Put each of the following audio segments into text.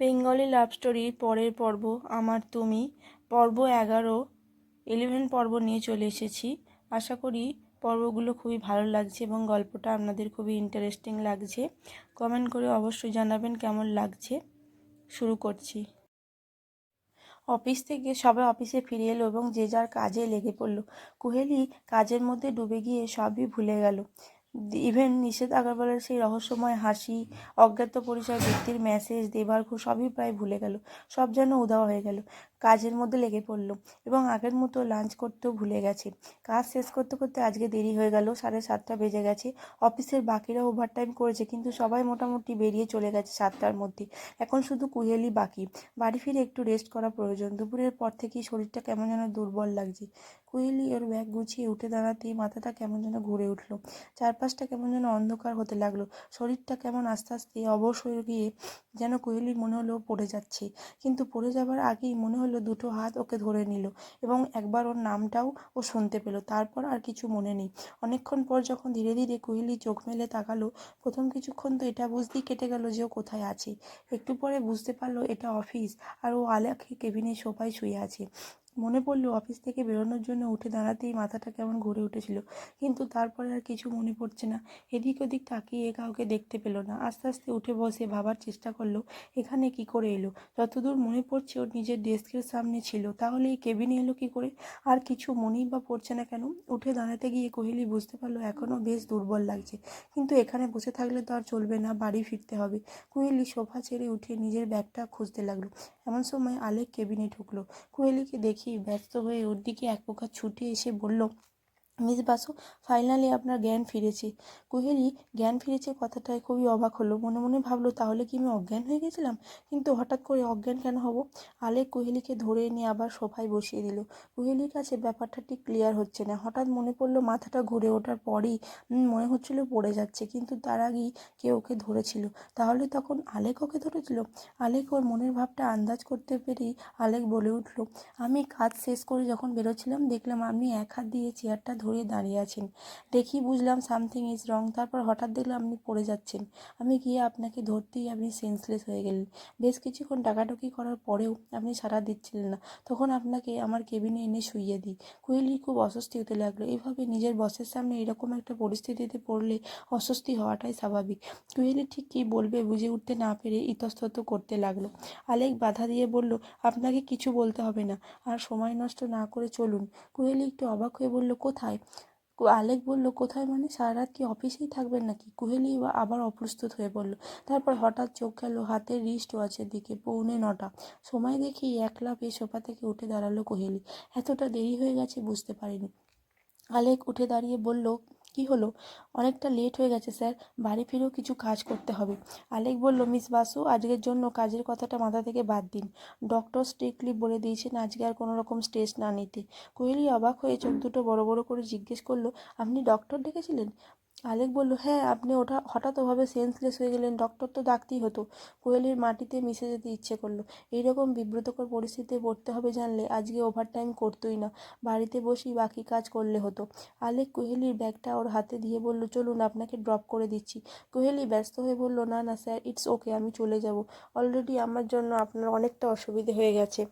Bengali লাভ স্টোরির পরের পর্ব, আমার তুমি, পর্ব এগারো ইলেভেন পর্ব নিয়ে চলে এসেছি। আশা করি পর্বগুলো খুবই ভালো লাগছে এবং গল্পটা আপনাদের খুবই ইন্টারেস্টিং লাগছে। কমেন্ট করে অবশ্যই জানাবেন কেমন লাগছে। শুরু করছি। অফিস থেকে সবাই অফিসে ফিরে এলো এবং যে যার কাজে লেগে পড়ল। কুহেলি কাজের মধ্যে ডুবে গিয়ে সবই ভুলে গেল। ইভেন নিষেধ আগরওয়ালের সেই রহস্যময় হাসি, অজ্ঞাত পরিচয়, ব্যক্তির মেসেজ দেবার সবই প্রায় ভুলে গেল। সব যেন উধাও হয়ে গেল। কাজের মধ্যে লেগে পড়ল এবং আগের মতো লাঞ্চ করতেও ভুলে গেছে। কাজ শেষ করতে করতে আজকে দেরি হয়ে গেল, সাড়ে সাতটা বেজে গেছে। অফিসের বাকিরা ওভারটাইম করেছে কিন্তু সবাই মোটামুটি বেরিয়ে চলে গেছে সাতটার মধ্যে। এখন শুধু কুহেলি বাকি। বাড়ি ফিরে একটু রেস্ট করা প্রয়োজন। দুপুরের পর থেকেই শরীরটা কেমন যেন দুর্বল লাগছে। কুহেলি ওর ব্যাগ গুছিয়ে উঠে দাঁড়াতেই মাথাটা কেমন যেন ঘুরে উঠল। চারপাশটা কেমন যেন অন্ধকার হতে লাগল। শরীরটা কেমন আস্তে আস্তে অবশ হয়ে গিয়ে যেন কোহেলির মনে হলো পড়ে যাচ্ছে। কিন্তু পড়ে যাবার আগেই মনে হলো দুটো হাত ওকে ধরে নিল এবং একবার ওর নামটাও ও শুনতে পেল। তারপর আর কিছু মনে নেই। অনেকক্ষণ পর যখন ধীরে ধীরে কোহেলি চোখ মেলে তাকালো, প্রথম কিছুক্ষণ তো এটা বুঝতেই কেটে গেল যে ও কোথায় আছে। একটু পরে বুঝতে পারল এটা অফিস আর ও আলাকে কেবিনে সোফায় শুয়ে আছে। মনে পড়ল অফিস থেকে বেরোনোর জন্য উঠে দাঁড়াতেই মাথাটা কেমন ঘুরে উঠেছিল। কিন্তু তারপরে আর কিছু মনে পড়ছে না। এদিক ওদিক তাকিয়ে কাউকে দেখতে পেল না। আস্তে আস্তে উঠে বসে ভাবার চেষ্টা করল। এখানে কি করে এলো? যতদূর মনে পড়ছে ওর নিজের ডেস্কের সামনে ছিল। তাহলে এই কেবিনে এলো কি করে? আর কিছু মনেই বা পড়ছে না কেন? উঠে দাঁড়াতে গিয়ে কোহলি বুঝতে পারল এখনও বেশ দুর্বল লাগছে। কিন্তু এখানে বসে থাকলে তো আর চলবে না, বাড়ি ফিরতে হবে। কোহেলি সোফা ছেড়ে উঠে নিজের ব্যাগটা খুঁজতে লাগল। এমন সময় আলেক কেবিনে ঢুকলো। কোহেলিকে দেখি ব্যস্ত হয়ে ওর দিকে এক প্রকার ছুটে এসে বলল মিস বাসু ফাইনালি আপনার জ্ঞান ফিরেছে। কোহেলি জ্ঞান ফিরেছে কথাটায় খুবই অবাক হলো। মনে মনে ভাবলো, তাহলে কি আমি অজ্ঞান হয়ে গেছিলাম? কিন্তু হঠাৎ করে অজ্ঞান কেন হব? আলেক কোহেলিকে ধরে এনে আবার সোফায় বসিয়ে দিল। কোহেলির কাছে ব্যাপারটা ঠিক ক্লিয়ার হচ্ছে না। হঠাৎ মনে পড়ল, মাথাটা ঘুরে ওঠার পরেই মনে হচ্ছিল পড়ে যাচ্ছে, কিন্তু তার আগেই কেউ ওকে ধরেছিল? তাহলে তখন আলেক ওকে ধরেছিল? আলেক ওর মনের ভাবটা আন্দাজ করতে পেরেই আলেক বলে উঠল, আমি কাজ শেষ করে যখন বেরোচ্ছিলাম, দেখলাম আপনি এক হাত দিয়ে চেয়ারটা ধরে ধরে দাঁড়িয়ে আছেন। দেখি বুঝলাম সামথিং ইজ রং তারপর হঠাৎ দেখলাম আপনি পড়ে যাচ্ছেন। আমি গিয়ে আপনাকে ধরতেই আপনি সেন্সলেস হয়ে গেলেন। বেশ কিছুক্ষণ ডাকাডুকি করার পরেও আপনি সাড়া দিচ্ছিলেন না। তখন আপনাকে আমার কেবিনে এনে শুইয়ে দিই। কুহেলি খুব অস্বস্তি হতে লাগল। এইভাবে নিজের বসের সামনে এরকম একটা পরিস্থিতিতে পড়লে অস্বস্তি হওয়াটাই স্বাভাবিক। কুহেলি ঠিক কী বলবে বুঝে উঠতে না পেরে ইতস্তত করতে লাগল। আলেক বাধা দিয়ে বলল, আপনাকে কিছু বলতে হবে না। আর সময় নষ্ট না করে চলুন। কুহেলি একটু অবাক হয়ে বলল, কোথায়? আলেক বলল, কোথায় মানে? সারা রাত কি অফিসেই থাকবেন নাকি? কুহেলি আবার অপ্রস্তুত হয়ে পড়ল তারপর হঠাৎ চোখ গেল হাতের রিস্ট ওয়াচের দিকে, পৌনে নটা। সময় দেখি এক পেয়ে সোফা থেকে উঠে দাঁড়াল কোহেলি। এতটা দেরি হয়ে গেছে বুঝতে পারিনি। আলেক উঠে দাঁড়িয়ে বলল কি হলো? অনেকটা লেট হয়ে গেছে স্যার বাড়ি ফিরেও কিছু কাজ করতে হবে। আলেক বলল, মিস বাসু, আজকের জন্য কাজের কথাটা মাথা থেকে বাদ দিন। ডক্টর স্ট্রিক্টলি বলে দিয়েছেন, আজকে আর কোনো রকম স্ট্রেস না নিতে। কোহলি অবাক হয়ে চোখ দুটো বড় বড় করে জিজ্ঞেস করল, আপনি ডক্টর ডেকেছিলেন? আলেক বলল হ্যাঁ আপনি ওটা হঠাৎ ওভাবে সেন্সলেস হয়ে গেলেন। ডক্টর তো ডাকতেই হতো। কোয়েলের মাটিতে মিশে যেতে ইচ্ছে করল। এইরকম বিব্রতকর পরিস্থিতিতে পড়তে হবে জানলে আজকে ওভারটাইম করতোই না। বাড়িতে বসেই বাকি কাজ করলে হতো। আলেক কোহেলির ব্যাগটা ওর হাতে দিয়ে বলল, চলুন, আপনাকে ড্রপ করে দিচ্ছি। কোহেলি ব্যস্ত হয়ে বলল, না না স্যার ইটস ওকে আমি চলে যাব। অলরেডি আমার জন্য আপনার অনেকটা অসুবিধে হয়ে গেছে।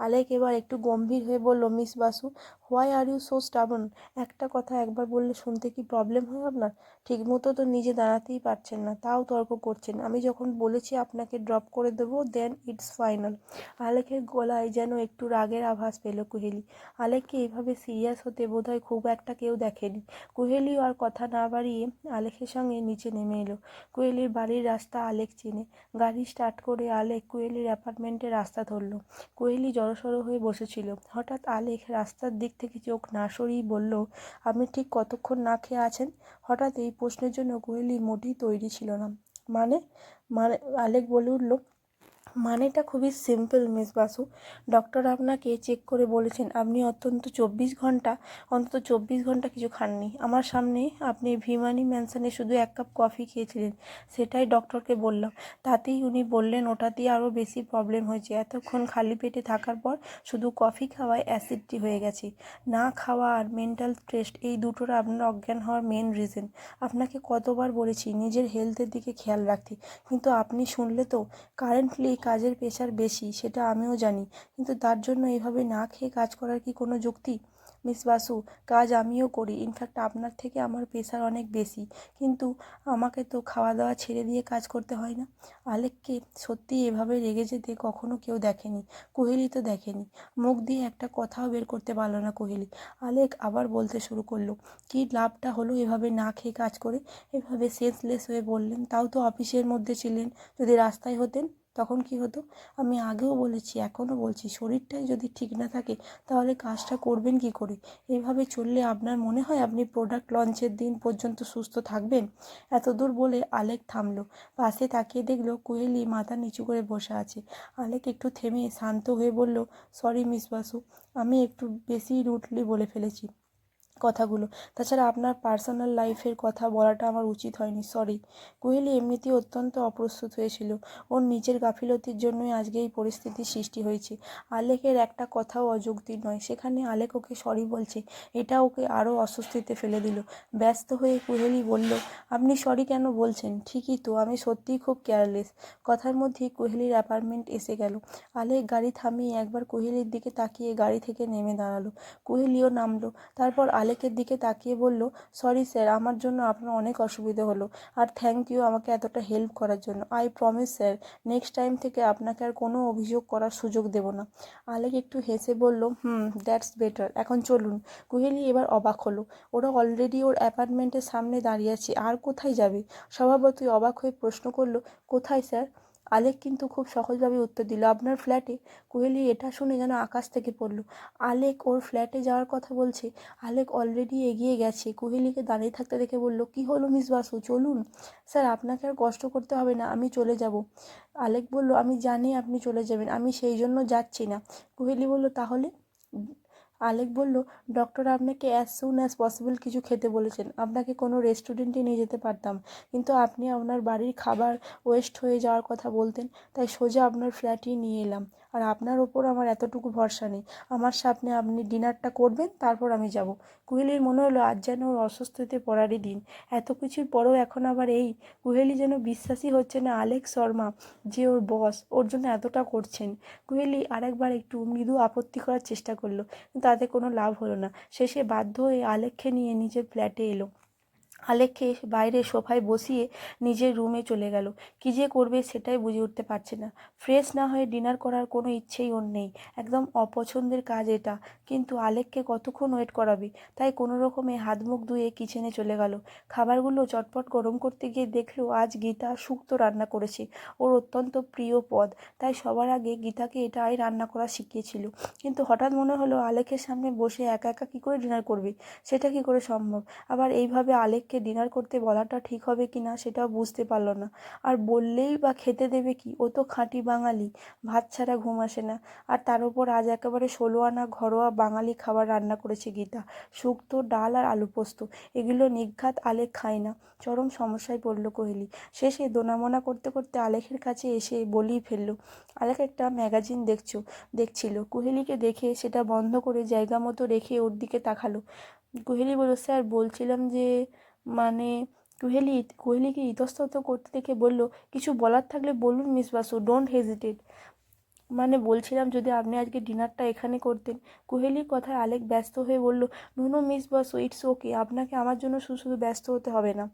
আলেক এবার একটু গম্ভীর হয়ে বলল, miss Basu why are you so stubborn একটা কথা একবার বললে শুনতে কি প্রবলেম হয় আপনার? ঠিকমতো তো নিজে দাঁড়াতেই পারছেন না, তাও তর্ক করছেন। আমি যখন বলেছি আপনাকে ড্রপ করে দেবো দেন ইটস ফাইনাল আলেকের গলায় যেন একটু রাগের আভাস পেল কুহেলি। আলেককে এভাবে সিরিয়াস হতে বোধহয় খুব একটা কেউ দেখেনি। কুহেলিও আর কথা না বাড়িয়ে আলেকের সঙ্গে নিচে নেমে এলো। কুহেলির বাড়ির রাস্তা আলেক চিনে। গাড়ি স্টার্ট করে আলেক কুহেলির অ্যাপার্টমেন্টের রাস্তা ধরলো। কুহেলি জড়সড়ো হয়ে বসেছিল। হঠাৎ আলেক রাস্তার দিক থেকে চোখ না সরিয়ে বলল, আপনি ঠিক কতক্ষণ না খেয়ে আছেন? হঠাৎ এই প্রশ্নের জন্য কোহলি মোটেই তৈরি ছিল না। মানে মানে আলেক বলে উঠল মানেটা খুবই সিম্পল মিস বাসু। ডক্টর আপনাকে চেক করে বলেছেন, আপনি অত্যন্ত চব্বিশ ঘণ্টা, অন্তত চব্বিশ ঘণ্টা কিছু খাননি। আমার সামনে আপনি ভিমানি ম্যানশনে শুধু এক কাপ কফি খেয়েছিলেন, সেটাই ডক্টরকে বললাম। তাতেই উনি বললেন ওটাতেই আরও বেশি প্রবলেম হয়েছে। এতক্ষণ খালি পেটে থাকার পর শুধু কফি খাওয়ায় অ্যাসিডটি হয়ে গেছে। না খাওয়া আর মেন্টাল স্ট্রেস এই দুটোর আপনার অজ্ঞান হওয়ার মেন রিজন আপনাকে কতবার বলেছি, নিজের হেলথের দিকে খেয়াল রাখতে। কিন্তু আপনি শুনলে তো কারেন্টলি এই কাজের প্রেশার বেশি, সেটা আমিও জানি। কিন্তু তার জন্য এভাবে না খেয়ে কাজ করার কি কোনো যুক্তি? মিস বাসু, কাজ আমিও করি। ইনফ্যাক্ট আপনার থেকে আমার প্রেশার অনেক বেশি। কিন্তু আমাকে তো খাওয়া দাওয়া ছেড়ে দিয়ে কাজ করতে হয় না। আলেককে সত্যি এভাবে রেগে যেতে কখনো কেউ দেখেনি, কোহেলি তো দেখেনি। মুখ দিয়ে একটা কথাও বের করতে পারল না কোহেলি। আলেক আবার বলতে শুরু করল, কী লাভটা হলো এভাবে না খেয়ে কাজ করে? এভাবে সেন্সলেস হয়ে বললেন। তাও তো অফিসের মধ্যে ছিলেন। যদি রাস্তায় হতেন তখন কি হতো? আমি আগেও বলেছি, এখনও বলছি, শরীরটাই যদি ঠিক না থাকে, তাহলে কাজটা করবেন কি করে? এইভাবে চললে আপনার মনে হয় আপনি প্রোডাক্ট লঞ্চের দিন পর্যন্ত সুস্থ থাকবেন? এত দূর বলে আলেক থামলো। পাশে তাকিয়ে দেখল কোহেলি মাথা নিচু করে বসে আছে। আলেক একটু থেমে শান্ত হয়ে বলল সরি মিস বাসু, আমি একটু বেশি রুটলি বলে ফেলেছি। কথাগুলো। তাছাড়া আপনার পার্সোনাল লাইফের কথা বলাটা আমার উচিত হয়নি সরি কোহেলি এমনিতেই অত্যন্ত অপ্রস্তুত হয়েছিল। ওর নিজের গাফিলতির জন্যই আজকে এই পরিস্থিতির সৃষ্টি হয়েছে। আলেকের একটা কথাও অযৌক্তিক নয়। সেখানে আলেক ওকে সরি বলছে। এটা ওকে আরও অস্বস্তিতে ফেলে দিল। ব্যস্ত হয়ে কোহেলি বলল, আপনি সরি কেন বলছেন? ঠিকই তো, আমি সত্যিই খুব কেয়ারলেস কথার মধ্যেই কোহেলির অ্যাপার্টমেন্ট এসে গেল। আলেক গাড়ি থামিয়ে একবার কোহেলির দিকে তাকিয়ে গাড়ি থেকে নেমে দাঁড়াল। কোহেলিও নামলো। তারপর আলেকের দিকে তাকিয়ে বলল, সরি স্যার, আমার জন্য আপনার অনেক অসুবিধে হলো আর থ্যাংক ইউ আমাকে এতটা হেল্প করার জন্য। I promise sir next time থেকে আপনাকে আর কোনো অভিযোগ করার সুযোগ দেব না। আলেক একটু হেসে বলল, হুম দ্যাটস বেটার এখন চলুন। কোহেলি এবার অবাক হলো, ওরা অলরেডি ওর অ্যাপার্টমেন্টের সামনে দাঁড়িয়ে আছে, আর কোথায় যাবে? স্বভাবতই অবাক হয়ে প্রশ্ন করল, কোথায় স্যার? আলেক কিন্তু খুব সহজভাবে উত্তর দিল, আপনার ফ্ল্যাটে কোহেলি এটা শুনে যেন আকাশ থেকে পড়ল। আলেক ওর ফ্ল্যাটে যাওয়ার কথা বলছে, আলেক অলরেডি এগিয়ে গেছে। কোহেলিকে দাঁড়িয়ে থাকতে দেখে বলল, কি হলো মিস বাসু? চলুন। স্যার, আপনাকে আর কষ্ট করতে হবে না, আমি চলে যাব। আলেক বলল, আমি জানি আপনি চলে যাবেন, আমি সেই জন্য যাচ্ছি না। কোহেলি বলল, তাহলে আলেক বলল, ডক্টর, আপনাকে অ্যাজ সুন অ্যাজ পসিবল কিছু খেতে বলেছেন। আপনাকে কোনো রেস্টুরেন্টে নিয়ে যেতে পারতাম। কিন্তু আপনি আপনার বাড়ির খাবার ওয়েস্ট হয়ে যাওয়ার কথা বলতেন, তাই সোজা আপনার ফ্ল্যাটেই নিয়ে এলাম। আর আপনার ওপর আমার এতটুকু ভরসা নেই। আমার সামনে আপনি ডিনারটা করবেন, তারপর আমি যাব। কুহেলির মনে হলো, আজ যেন ওর অসুস্থতে পড়ারই দিন। এত কিছুর পরেও এখন আবার এই। কুহেলি যেন বিশ্বাসই হচ্ছে না আলেক শর্মা, যে ওর বস, ওর জন্য এতটা করছেন। কুহেলি আরেকবার একটু মৃদু আপত্তি করার চেষ্টা করল, কিন্তু তাতে কোনো লাভ হলো না। শেষে বাধ্য হয়ে আলেককে নিয়ে নিজের ফ্ল্যাটে এলো। আলেককে বাইরে সোফায় বসিয়ে নিজের রুমে চলে গেল। কী যে করবে সেটাই বুঝে উঠতে পারছে না। ফ্রেশ না হয়ে ডিনার করার কোনো ইচ্ছেই ওর নেই। একদম অপছন্দের কাজ এটা। কিন্তু আলেককে কতক্ষণ ওয়েট করাবে? তাই কোনো রকমে হাত মুখ ধুয়ে কিচেনে চলে গেল। খাবারগুলো চটপট গরম করতে গিয়ে দেখল আজ গীতা শুক্তো রান্না করেছে। ওর অত্যন্ত প্রিয় পদ। তাই সবার আগে গীতাকে এটাই রান্না করা শিখিয়েছিল। কিন্তু হঠাৎ মনে হলো আলেকের সামনে বসে একা একা কী করে ডিনার করবে? সেটা কী করে সম্ভব? আবার এইভাবে আলেককে ডিনার করতে বলাটা ঠিক হবে কি না সেটাও বুঝতে পারল না। আর বললেই বা খেতে দেবে কি? ও তো খাঁটি বাঙালি, ভাত ছাড়া ঘুম আসে না। আর তার উপর আজ একেবারে ষোলো আনা ঘরোয়া বাঙালি খাবার রান্না করেছে গীতা। শুক্তো, ডাল আর আলু পোস্ত। এগুলো নিঘাত আলেক খায় না। চরম সমস্যায় পড়ল কোহলি। শেষে দোনামোনা করতে করতে আলেখের কাছে এসে বলেই ফেলল, আলেক একটা ম্যাগাজিন দেখছ? দেখছিল। কোহেলিকে দেখে সেটা বন্ধ করে জায়গা মতো রেখে ওর দিকে তাকালো। কোহেলি বলল, স্যার, বলছিলাম যে মানে কোহেলি, কোহেলিকে ইতস্তত করতে দেখে বলল, কিছু বলার থাকলে বলুন, মিস বাসু ডোন্ট হেজিটেট মানে বলছিলাম, যদি আপনি আজকে ডিনারটা এখানে করতেন। কোহেলির কথায় আলেক ব্যস্ত হয়ে বলল, no no, miss Basu it's okay আপনাকে আমার জন্য শুধু শুধু ব্যস্ত হতে হবে না।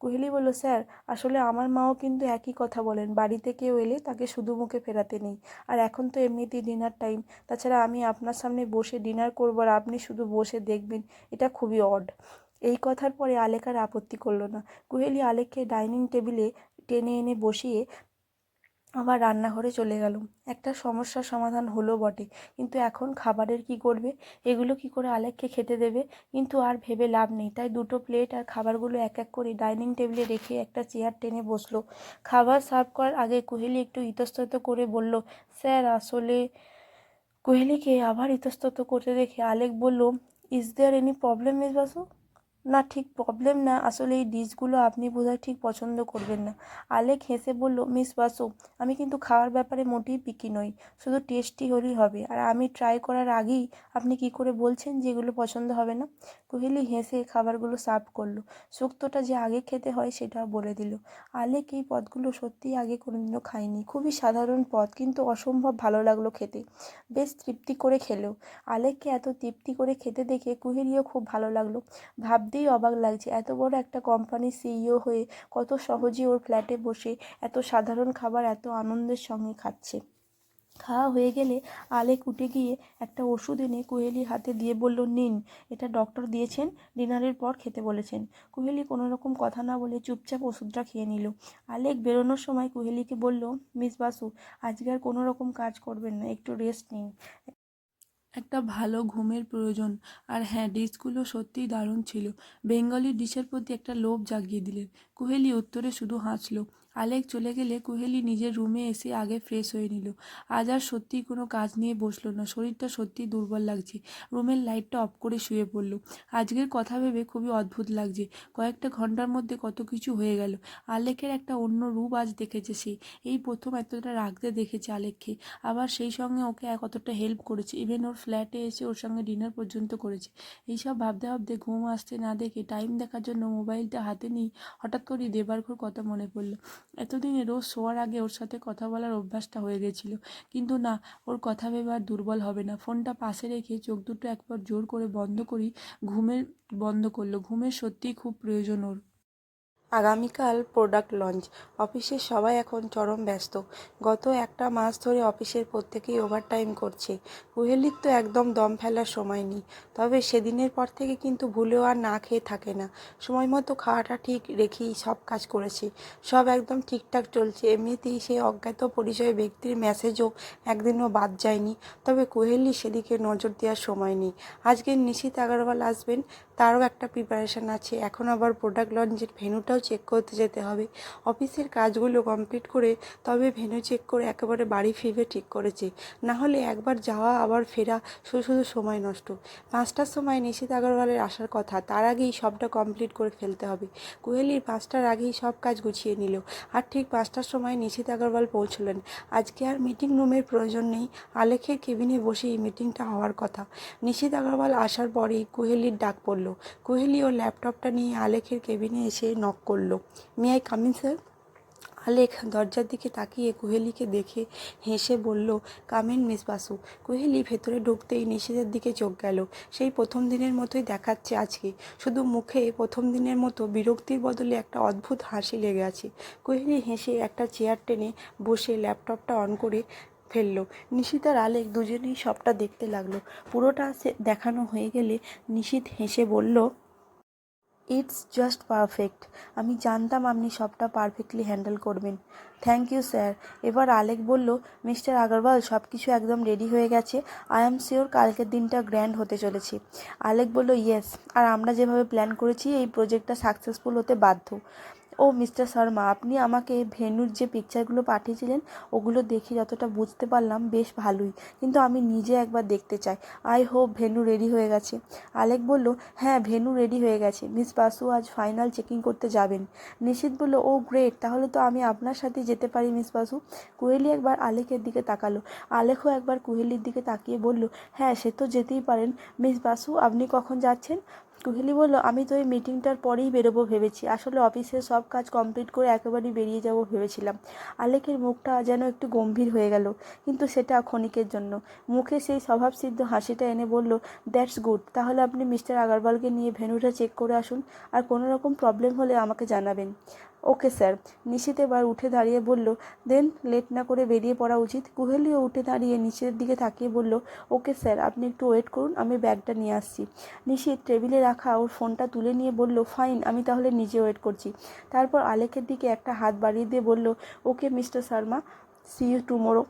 কোহেলি বলল, স্যার, আসলে আমার মাও কিন্তু একই কথা বলেন, বাড়িতে কেউ এলে তাকে শুধু মুখে ফেরাতে নেই। আর এখন তো এমনিতেই ডিনার টাইম তাছাড়া আমি আপনার সামনে বসে ডিনার করব আর আপনি শুধু বসে দেখবেন, এটা খুবই অড এই কথার পরে আলেক আর আপত্তি করল না। কুহেলি আলেককে ডাইনিং টেবিলে টেনে এনে বসিয়ে আবার রান্নাঘরে চলে গেল। একটা সমস্যার সমাধান হলো বটে, কিন্তু এখন খাবারের কি করবে? এগুলো কি করে আলেককে খেতে দেবে? কিন্তু আর ভেবে লাভ নেই। তাই দুটো প্লেট আর খাবারগুলো এক এক করে ডাইনিং টেবিলে রেখে একটা চেয়ার টেনে বসল। খাবার সার্ভ করার আগে কোহেলি একটু ইতস্তত করে বলল, স্যার, আসলে কোহেলিকে আবার ইতস্তত করতে দেখে আলেক বলল is there any problem miss Basu না, ঠিক প্রবলেম না। আসলে এই ডিশগুলো আপনি বোধহয় ঠিক পছন্দ করবেন না। আলেক হেসে বলল, মিস বাসু, আমি কিন্তু খাওয়ার ব্যাপারে মোটেই পিকি নই। শুধু টেস্টি হলেই হবে। আর আমি ট্রাই করার আগেই আপনি কি করে বলছেন যে এগুলো পছন্দ হবে না? কোহেলি, হেসে খাবারগুলো সার্ভ করল। শুক্তটা যে আগে খেতে হয় সেটাও বলে দিল। আলেক এই পদগুলো সত্যিই আগে কোনোদিনও খায়নি। খুবই সাধারণ পদ, কিন্তু অসম্ভব ভালো লাগল খেতে। বেশ তৃপ্তি করে খেলেও আলেককে এত তৃপ্তি করে খেতে দেখে কুহেলিও খুব ভালো লাগল। ভাবতেই অবাক লাগছে, এত বড় একটা কোম্পানির সিইও হয়ে কত সহজে ওর ফ্ল্যাটে বসে এত সাধারণ খাবার, এত আনন্দের সঙ্গে খাচ্ছে। খাওয়া হয়ে গেলে আলেক উঠে গিয়ে একটা ওষুধ এনে কুহেলির হাতে দিয়ে বলল, নিন। এটা ডক্টর দিয়েছেন ডিনারের পর খেতে বলেছেন। কুহেলি কোনো রকম কথা না বলে চুপচাপ ওষুধটা খেয়ে নিল। আলেক বেরোনোর সময় কুহেলিকে বলল, মিস বাসু, আজকে আর কোনো রকম কাজ করবেন না, একটু রেস্ট নিন। একটা ভালো ঘুমের প্রয়োজন। আর হ্যাঁ ডিশগুলো সত্যিই দারুণ ছিল। বেঙ্গলি ডিশের প্রতি একটা লোভ জাগিয়ে দিলেন। কুহেলি উত্তরে শুধু হাসলো আলেক চলে গেলে কুহেলি নিজের রুমে এসে আগে ফ্রেশ হয়ে নিল। আজ আর সত্যিই কোনো কাজ নিয়ে বসল না, শরীরটা সত্যিই দুর্বল লাগছে। রুমের লাইটটা অফ করে শুয়ে পড়ল। আজকের কথা ভেবে খুবই অদ্ভুত লাগছে। কয়েকটা ঘণ্টার মধ্যে কত কিছু হয়ে গেল। আলেকের একটা অন্য রূপ আজ দেখেছে সে। এই প্রথম এতটা রাখতে দেখেছে আলেককে। আবার সেই সঙ্গে ওকে কতটা হেল্প করেছে। ইভেন ওর ফ্ল্যাটে এসে ওর সঙ্গে ডিনার পর্যন্ত করেছে। এইসব ভাবতে ভাবতে ঘুম আসতে না দেখে টাইম দেখার জন্য মোবাইলটা হাতে নিয়ে হঠাৎ করেই দেবার্ঘর কথা মনে পড়ল। এতদিনে রোজ শোয়ার আগে ওর সাথে কথা বলার অভ্যাসটা হয়ে গেছিল। কিন্তু না, ওর কথা ভেবে আর দুর্বল হবে না। ফোনটা পাশে রেখে চোখ দুটো একবার জোর করে বন্ধ করি ঘুমের বন্ধ করল। ঘুমের সত্যিই খুব প্রয়োজন ওর। আগামীকাল প্রোডাক্ট লঞ্চ অফিসের সবাই এখন চরম ব্যস্ত। গত একটা মাস ধরে অফিসের প্রত্যেকেই ওভারটাইম করছে। কুহেলির তো একদম দম ফেলার সময় নেই। তবে সেদিনের পর থেকে কিন্তু ভুলেও আর না খেয়ে থাকে না। সময় মতো খাওয়াটা ঠিক রেখেই সব কাজ করেছে। সব একদম ঠিকঠাক চলছে। এমনিতেই সেই অজ্ঞাত পরিচয় ব্যক্তির মেসেজও একদিনও বাদ যায়নি। তবে কোহেলি সেদিকে নজর দেওয়ার সময় নেই। আজকে নিশিত আগরওয়াল আসবেন। তারও একটা প্রিপারেশান আছে। এখন আবার প্রোডাক্ট লঞ্চের ভেনুটাও চেক করতে যেতে হবে। অফিসের কাজগুলো কমপ্লিট করে তবে ভেনু চেক করে একেবারে বাড়ি ফিরবে ঠিক করেছে। না হলে একবার যাওয়া, আবার ফেরা শুধু শুধু সময় নষ্ট। পাঁচটার সময় নিশিত আগরওয়ালের আসার কথা। তার আগেই সবটা কমপ্লিট করে ফেলতে হবে। কোহেলির পাঁচটার আগেই সব কাজ গুছিয়ে নিল। আর ঠিক পাঁচটার সময় নিশিত আগরওয়াল পৌঁছলেন। আজকে আর মিটিং রুমের প্রয়োজন নেই। আলেখের কেবিনে বসে এই মিটিংটা হওয়ার কথা। নিশিত আগরওয়াল আসার পরেই কোহেলির ডাক পড়ল কোহেলি ও ল্যাপটপটা নিয়ে আলেখের কেবিনে এসে নক করল। May I come in sir Alekh দরজার দিকে তাকিয়ে কোহেলিকে দেখে হেসে বলল কামিন মিস বাসু কুহেলি ভেতরে ঢুকতেই নিষেধের দিকে চোখ গেল। সেই প্রথম দিনের মতোই দেখাচ্ছে আজকে। শুধু মুখে প্রথম দিনের মতো বিরক্তির বদলে একটা অদ্ভুত হাসি লেগে আছে। কুহেলি হেসে একটা চেয়ার টেনে বসে ল্যাপটপটা অন করে ফেলল। নিশিত আর আলেক দুজনেই সবটা দেখতে লাগল। পুরোটা দেখানো হয়ে গেলে নিশিত হেসে বলল ইটস জাস্ট পারফেক্ট আমি জানতাম আপনি সবটা পারফেক্টলি হ্যান্ডেল করবেন। থ্যাংক ইউ স্যার এবার আলেক বলল মিস্টার আগরওয়াল সব কিছু একদম রেডি হয়ে গেছে। আই এম শিওর কালকের দিনটা গ্র্যান্ড হতে চলেছে। আলেক বলল ইয়েস আর আমরা যেভাবে প্ল্যান করেছি, এই প্রজেক্টটা সাকসেসফুল হতে বাধ্য। ও মিস্টার শর্মা, আপনি আমাকে ভেনুর যে পিকচারগুলো পাঠিয়েছিলেন, ওগুলো দেখে যতটা বুঝতে পারলাম বেশ ভালোই। কিন্তু আমি নিজে একবার দেখতে চাই। আই হোপ ভেন্যু রেডি হয়ে গেছে। আলেক বলল হ্যাঁ ভেন্যু রেডি হয়ে গেছে। মিস বাসু আজ ফাইনাল চেকিং করতে যাবেন। নিশিত বলল, ও গ্রেট তাহলে তো আমি আপনার সাথে যেতে পারি মিস বাসু। কুহেলি একবার আলেকের দিকে তাকালো। আলেকও একবার কুহেলির দিকে তাকিয়ে বলল হ্যাঁ সে তো যেতেই পারেন। মিস বাসু, আপনি কখন যাচ্ছেন? কুহেলি বলল, আমি তো এই মিটিংটার পরেই বেরোবো ভেবেছি। আসলে অফিসের সব কাজ কমপ্লিট করে একেবারেই বেরিয়ে যাব ভেবেছিলাম। আলেকের মুখটা যেন একটু গম্ভীর হয়ে গেল, কিন্তু সেটা ক্ষণিকের জন্য। মুখে সেই স্বভাবসিদ্ধ হাসিটা এনে বলল দ্যাটস গুড তাহলে আপনি মিস্টার আগারওয়ালকে নিয়ে ভেনুটা চেক করে আসুন, আর কোনো রকম প্রবলেম হলে আমাকে জানাবেন। Okay sir. নিশিত এবার উঠে দাঁড়িয়ে বলল, দেন, লেট না করে বেরিয়ে পড়া উচিত। কুহেলিও উঠে দাঁড়িয়ে নিচের দিকে তাকিয়ে বলল, ওকে স্যার, আপনি একটু ওয়েট করুন, আমি ব্যাগটা নিয়ে আসছি। নিশীত টেবিলে রাখা ওর ফোনটা তুলে নিয়ে বলল, ফাইন, আমি তাহলে নিজে ওয়েট করছি। তারপর আলেকের দিকে একটা হাত বাড়িয়ে দিয়ে বলল, okay, mister Sharma, see you tomorrow.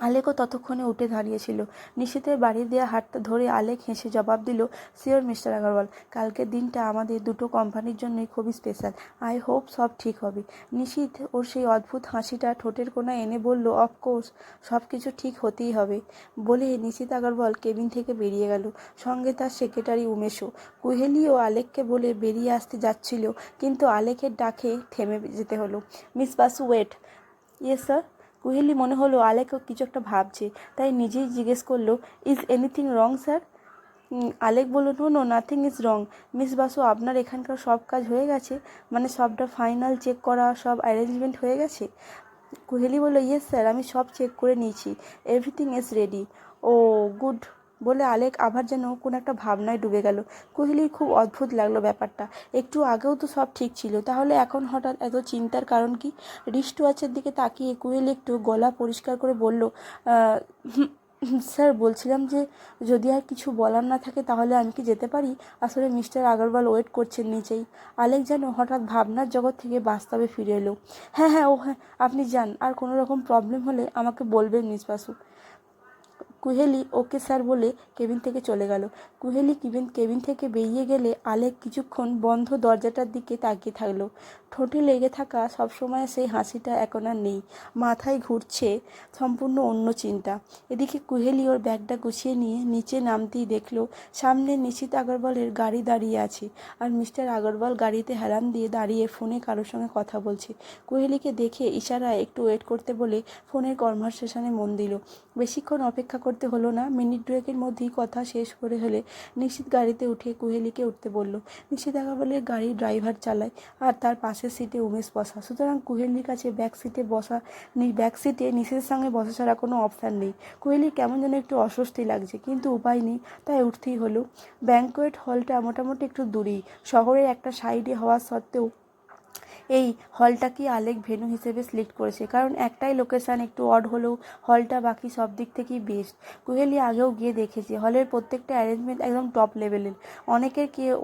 আলেকও ততক্ষণে উঠে দাঁড়িয়েছিল। নিশীথের বাড়ি দেওয়া হাতটা ধরে আলেক হেসে জবাব দিল সিওর মিস্টার আগরওয়াল কালকের দিনটা আমাদের দুটো কোম্পানির জন্যই খুবই স্পেশাল আই হোপ সব ঠিক হবে। নিশীথ ওর সেই অদ্ভুত হাসিটা ঠোঁটের কোনায় এনে বলল অফকোর্স সব কিছু ঠিক হতেই হবে। বলে নিশীথ আগরওয়াল কেবিন থেকে বেরিয়ে গেল। সঙ্গে তার সেক্রেটারি উমেশও কুহেলি ও আলেককে বলে বেরিয়ে আসতে যাচ্ছিল, কিন্তু আলেকের ডাকে থেমে যেতে হলো। Miss Basu wait yes sir Kuheli মনে হলো আলেকও কিছু একটা ভাবছে, তাই নিজেই জিজ্ঞেস করল is anything wrong sir Alekh বলল no no nothing is wrong miss Basu, আপনার এখানকার সব কাজ হয়ে গেছে? মানে সবটা ফাইনাল চেক করা, সব অ্যারেঞ্জমেন্ট হয়ে গেছে? কুহেলি বলল ইয়েস স্যার আমি সব চেক করে নিয়েছি। Everything is ready oh good বলে আলেক আবার যেন কোনো একটা ভাবনায় ডুবে গেল। কোহলির খুব অদ্ভুত লাগল ব্যাপারটা। একটু আগেও তো সব ঠিক ছিল। তাহলে এখন হঠাৎ এত চিন্তার কারণ কি? রিস্ট ওয়াচের দিকে তাকিয়ে কোহেলি একটু গলা পরিষ্কার করে বলল "আহ, হুম, হুম, স্যার বলছিলাম যে যদি আর কিছু বলার না থাকে তাহলে আমি কি যেতে পারি? আসলে মিস্টার আগরওয়াল ওয়েট করছেন নিচেই। আলেক যেন হঠাৎ ভাবনার জগৎ থেকে বাস্তবে ফিরে এলো। হ্যাঁ হ্যাঁ ও হ্যাঁ আপনি যান। আর কোনো রকম প্রবলেম হলে আমাকে বলবেন miss Basu. Kuheli okay sir বলে কেবিন থেকে চলে গেল। কুহেলি কেবিন কেবিন থেকে বেরিয়ে গেলে আলেক কিছুক্ষণ বন্ধ দরজাটার দিকে তাকিয়ে থাকল। ঠোঁটে লেগে থাকা সবসময় সেই হাসিটা এখন আর নেই। মাথায় ঘুরছে সম্পূর্ণ অন্য চিন্তা। এদিকে কুহেলি ওর ব্যাগটা গুছিয়ে নিয়ে নিচে নামতেই দেখল, সামনে নিশিত আগরওয়ালের গাড়ি দাঁড়িয়ে আছে আর মিস্টার আগরওয়াল গাড়িতে হেলান দিয়ে দাঁড়িয়ে ফোনে কারোর সঙ্গে কথা বলছে। কুহেলিকে দেখে ইশারায় একটু ওয়েট করতে বলে ফোনের কনভারসেশনে মন দিল। বেশিক্ষণ অপেক্ষা করতে হলো না। মিনিট দুয়েকের মধ্যেই কথা শেষ করে হলে নিশ্চিত গাড়িতে উঠে কুহেলিকে উঠতে বলল নিশিত আগরওয়ালের গাড়ি ড্রাইভার চালায় আর তার পাশের সিটে উমেশ বসা। সুতরাং কুহেলির কাছে ব্যাক সিটে বসা ব্যাক সিটে নিশিতের সঙ্গে বসা ছাড়া কোনো অপশান নেই। কুহেলির কেমন যেন একটু অস্বস্তি লাগছে, কিন্তু উপায় নেই, তাই উঠতেই হলো। ব্যাঙ্কোয়েট হলটা মোটামুটি একটু দূরেই। শহরের একটা সাইডে হওয়া সত্ত্বেও এই হলটাকে আলেক ভেন্যু হিসেবে সিলেক্ট করেছে? কারণ একটাই লোকেশান একটু অড হলেও হলটা বাকি সব দিক থেকেই বেস্ট কোহেলি আগেও গিয়ে দেখেছে, হলের প্রত্যেকটা অ্যারেঞ্জমেন্ট একদম টপ লেভেলের অনেকের কেউ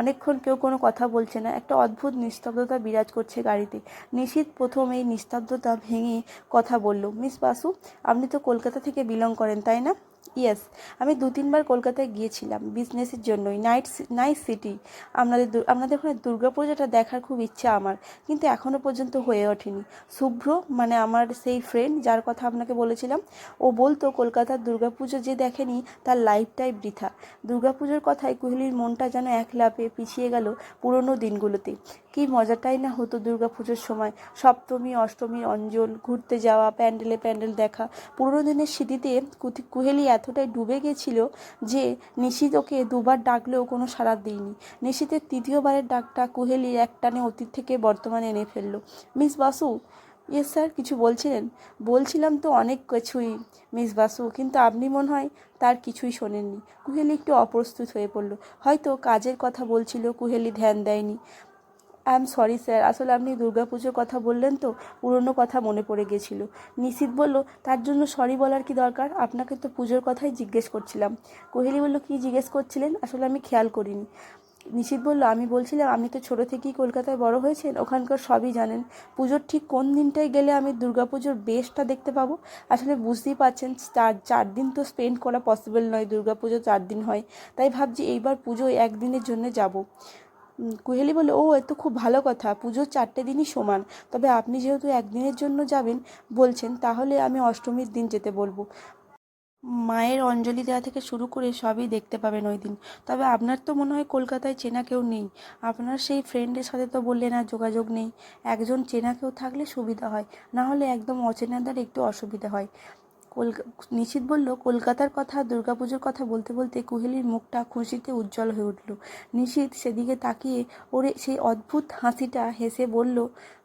অনেকক্ষণ কেউ কোনো কথা বলছে না, একটা অদ্ভুত নিস্তব্ধতা বিরাজ করছে গাড়িতে। নিশীত প্রথম এই নিস্তব্ধতা ভেঙে কথা বলল, মিস বাসু, আপনি তো কলকাতা থেকে বিলং করেন, তাই না? ইয়েস আমি দু তিনবার কলকাতায় গিয়েছিলাম বিজনেসের জন্যই নাইট নাইট সিটি আপনাদের আপনাদের ওখানে দুর্গাপূজাটা দেখার খুব ইচ্ছা আমার, কিন্তু এখনও পর্যন্ত হয়ে ওঠেনি। শুভ্র মানে আমার সেই ফ্রেন্ড যার কথা আপনাকে বলেছিলাম, ও বলতো কলকাতার দুর্গাপুজো যে দেখেনি, তার লাইফটাই বৃথা। দুর্গাপুজোর কথায় কোহলির মনটা যেন এক লাফে পিছিয়ে গেল পুরনো দিনগুলোতে। কী মজাটাই না হতো দুর্গাপুজোর সময়, সপ্তমী, অষ্টমী অঞ্জল ঘুরতে যাওয়া, প্যান্ডেলে প্যান্ডেল দেখা। পুরনো দিনের স্মৃতিতে কুহেলি এতটাই ডুবে গেছিল যে নিশিত ওকে দুবার ডাকলেও কোনো সাড়া দিইনি নিশিতের তৃতীয়বারের ডাকটা কুহেলির একটানে অতীত থেকে বর্তমানে এনে ফেলল। মিস বাসু, ইয়েস স্যার, কিছু বলছিলেন? বলছিলাম তো অনেক কিছুই, মিস বাসু, কিন্তু আপনি মনে হয় তার কিছুই শোনেননি। কুহেলি একটু অপ্রস্তুত হয়ে পড়ল। হয়তো কাজের কথা বলছিল, কুহেলি ধ্যান দেয়নি। আই এম সরি স্যার আসলে আপনি দুর্গাপুজোর কথা বললেন তো, পুরনো কথা মনে পড়ে গেছিল। নিশিত বলল, তার জন্য সরি বলার কি দরকার? আপনাকে তো পুজোর কথাই জিজ্ঞেস করছিলাম। কোহেলি বলল, কি জিজ্ঞেস করছিলেন? আসলে আমি খেয়াল করিনি। নিশিত বলল, আমি বলছিলাম আমি তো ছোটো থেকেই কলকাতায় বড় হয়েছেন, ওখানকার সবই জানেন। পুজোর ঠিক কোন দিনটায় গেলে আমি দুর্গাপুজোর বেশটা দেখতে পাবো? আসলে বুঝতেই পারছেন, চার চার দিন তো স্পেন্ড করা পসিবল নয়, দুর্গাপুজো চার দিন হয়। তাই ভাবছি এইবার পুজোয় একদিনের জন্য যাব। কুহেলি বলে ও এ তো খুব ভালো কথা, পুজোর চারটে দিনই সমান। তবে আপনি যেহেতু একদিনের জন্য যাবেন, বলছেন, তাহলে আমি অষ্টমীর দিন যেতে বলব। মায়ের অঞ্জলি দেওয়া থেকে শুরু করে সবই দেখতে পাবেন ওই দিন। তবে আপনার তো মনে হয় কলকাতায় চেনা কেউ নেই। আপনার সেই ফ্রেন্ডের সাথে তো বললেন আর যোগাযোগ নেই। একজন চেনা কেউ থাকলে সুবিধা হয়। না হলে একদম অচেনাদের একটু অসুবিধা হয়। কলকা নিশিত বলল, কলকাতার কথা, দুর্গাপুজোর কথা বলতে বলতে কুহেলির মুখটা খুশিতে উজ্জ্বল হয়ে উঠল। নিশিত সেদিকে তাকিয়ে ওরে সেই অদ্ভুত হাসিটা হেসে বলল,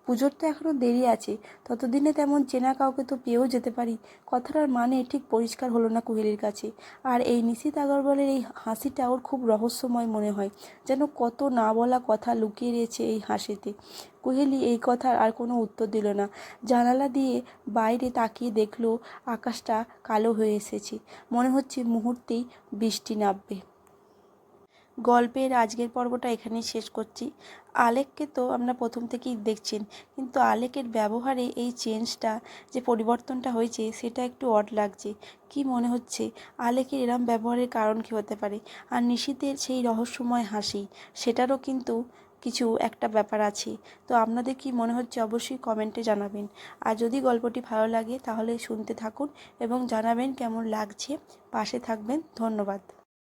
পুজোর তো এখনও দেরি আছে, ততদিনে তেমন চেনা কাউকে তো পেয়েও যেতে পারি। কথাটার মানে ঠিক পরিষ্কার হলো না কুহেলির কাছে। আর এই নিশিত আগরওয়ালের এই হাসিটা ওর খুব রহস্যময় মনে হয়, যেন কত না বলা কথা লুকিয়ে রয়েছে এই হাসিতে। কুহেলি এই কথার আর কোনো উত্তর দিল না। জানালা দিয়ে বাইরে তাকিয়ে দেখল আকাশটা কালো হয়ে এসেছে। মনে হচ্ছে মুহূর্তেই বৃষ্টি নামবে। গল্পের আজকের পর্বটা এখানেই শেষ করছি। আলেককে তো আমরা প্রথম থেকেই দেখছেন, কিন্তু আলেকের ব্যবহারে এই চেঞ্জটা, যে পরিবর্তনটা হয়েছে, সেটা একটু অড লাগছে। কি মনে হচ্ছে, আলেকের এরম ব্যবহারের কারণ কী হতে পারে? আর নিশীতের সেই রহস্যময় হাসি, সেটারও কিন্তু কিছু একটা ব্যাপার আছে। তো আপনাদের কি মনে হচ্ছে অবশ্যই কমেন্টে জানাবেন। আর যদি গল্পটি ভালো লাগে তাহলে শুনতে থাকুন এবং জানাবেন কেমন লাগছে। পাশে থাকবেন। ধন্যবাদ।